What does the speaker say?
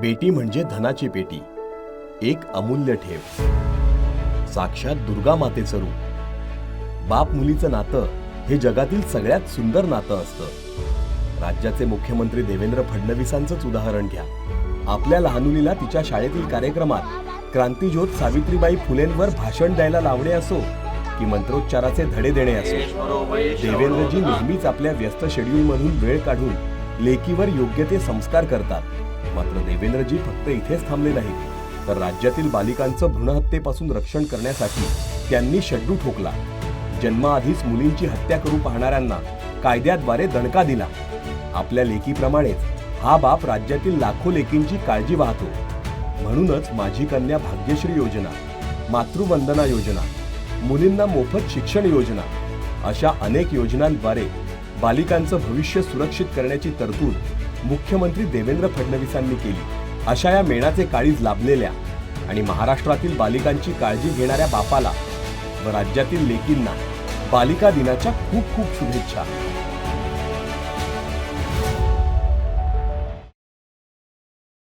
बेटी म्हणजे धनाची पेटी. एक अमूल्य ठेव. साक्षात दुर्गा मातेचं रूप. बाप मुलीचं नातं हे जगातील सगळ्यात सुंदर नातं असतं. राज्याचे मुख्यमंत्री देवेंद्र फडणवीसांचंच उदाहरण घ्या. आपल्या लहानुलीला तिच्या शाळेतील कार्यक्रमात क्रांतीज्योत सावित्रीबाई फुलेंवर भाषण द्यायला लावणे असो की मंत्रोच्चाराचे धडे देणे असो. देवेंद्रजी नेहमीच आपल्या व्यस्त शेड्यूलमधून वेळ काढून लेकीवर योग्य ते संस्कार करतात. मात्र देवेंद्रजी फक्त इथेच थांबले नाहीत. तर राज्यातील बालिकांचं भ्रूणहत्येपासून रक्षण करण्यासाठी त्यांनी शड्डू ठोकला. जन्माआधीच मुलींची हत्या करू पाहणाऱ्यांना कायद्याद्वारे दणका दिला. आपल्या लेकीप्रमाणेच हा बाप राज्यातील लाखो लेकींची काळजी वाहतो. म्हणूनच माझी कन्या भाग्यश्री योजना मातृवंदना योजना मुलींना मोफत शिक्षण योजना अशा अनेक योजनांद्वारे बालिकांचं भविष्य सुरक्षित करण्याची तरतूद मुख्यमंत्री देवेंद्र फडणवीसांनी केली. अशा या मेणाचे काळीज लाभलेल्या आणि महाराष्ट्रातील बालिकांची काळजी घेणाऱ्या बापाला व राज्यातील लेकींना बालिका दिनाच्या खूप खूप शुभेच्छा.